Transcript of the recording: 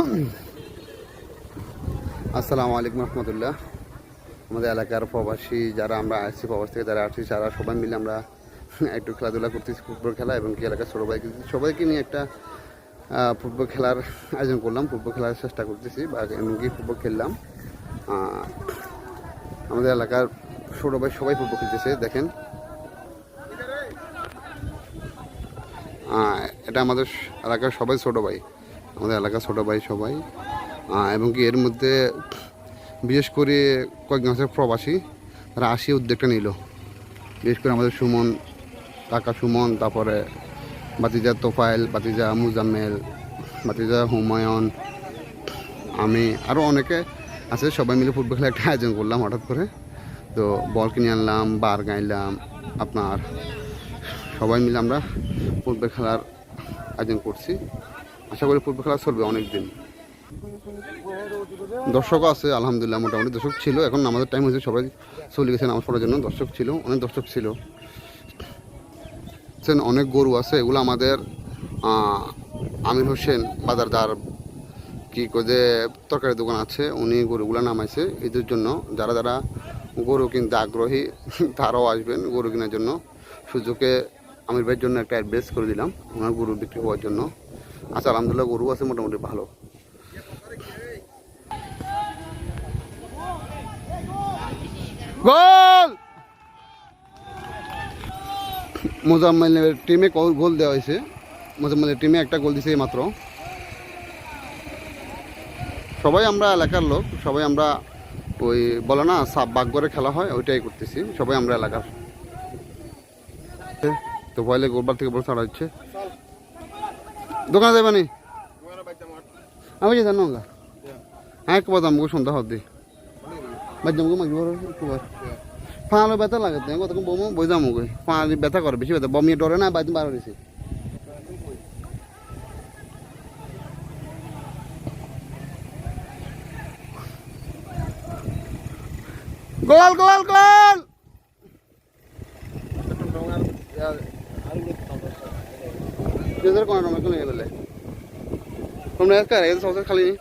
আসসালামু আলাইকুম রহমতুল্লাহ। আমাদের এলাকার প্রবাসী যারা আমরা আসছি প্রবাস থেকে যারা আসছি তারা সবাই মিলে আমরা একটু খেলাধুলা করতেছি, ফুটবল খেলা এবং কি এলাকার ছোটো ভাইকে, সবাইকে নিয়ে একটা ফুটবল খেলার আয়োজন করলাম, ফুটবল খেলার চেষ্টা করতেছি বা এমনকি ফুটবল খেললাম। আমাদের এলাকার ছোটো ভাই সবাই ফুটবল খেলতেছে, দেখেন। এটা আমাদের এলাকার সবাই ছোটো ভাই। আমাদের এলাকার ছোটো ভাই সবাই। এবং কি এর মধ্যে বিশেষ করে কয়েকজন আছে প্রবাসী, তারা আসি উদ্যোগটা নিল। বিশেষ করে আমাদের সুমন, কাকা সুমন, তারপরে বাতিজা তোফাইল বাতিজা মুজাম্মেল বাতিজা হুমায়ুন, আমি আরও অনেকে আছে, সবাই মিলে ফুটবল খেলার একটা আয়োজন করলাম হঠাৎ করে। তো বল কিনে আনলাম, বার গাইলাম, আপনার সবাই মিলে আমরা ফুটবল খেলার আয়োজন করছি। আশা করি ফুটবল খেলা চলবে অনেক দিন দর্শকও আছে, আলহামদুলিল্লাহ, মোটামুটি দর্শক ছিল। এখন আমাদের টাইম হয়েছে, সবাই চলে গেছে নামাজ পড়ার জন্য। দর্শক ছিল, অনেক দর্শক ছিল। অনেক গরু আছে, এগুলো আমাদের আমির হোসেন বাজারদার, কি করে তরকারি দোকান আছে, উনি গরুগুলো নামাইছে। এদের জন্য যারা যারা গরু কিনতে আগ্রহী, তারাও আসবেন গরু কেনার জন্য। সুযোগে আমির ভাইয়ের জন্য একটা অ্যাডভাইস করে দিলাম, ওনার গরু বিক্রি হওয়ার জন্য। আচ্ছা আলহামদুলিল্লাহ, গরু আছে, মোটামুটি ভালো। গোল! মোজাম্মেলের টিমে গোল দেওয়া হয়েছে। মোজাম্মেলের টিমে একটা গোল দিছে মাত্র সবাই আমরা এলাকার লোক, সবাই আমরা ওই বলে না, সাপ করে খেলা হয়, ওইটাই করতেছি। সবাই আমরা এলাকার। তো ভয়লে গোলবার থেকে বড় ছাড়া হচ্ছে। দোকানে যাবে নি? আমি যে জানো না হ্যাঁ একবার দাম সন্ধ্যা গো একবার ফাঁলো ব্যথা লাগে তো কত বমো বইজাম গো। ফাঁলি ব্যথা করে, বেশি ব্যথা। বমিয়ে ডরে না বাইতে বার হয়েছে। গোল গোল গোল ఇద్దరు కొనడం మనకు నేనలే మనం నేర్చుకోవాలి ఏదో సంవత్సరం కలిగి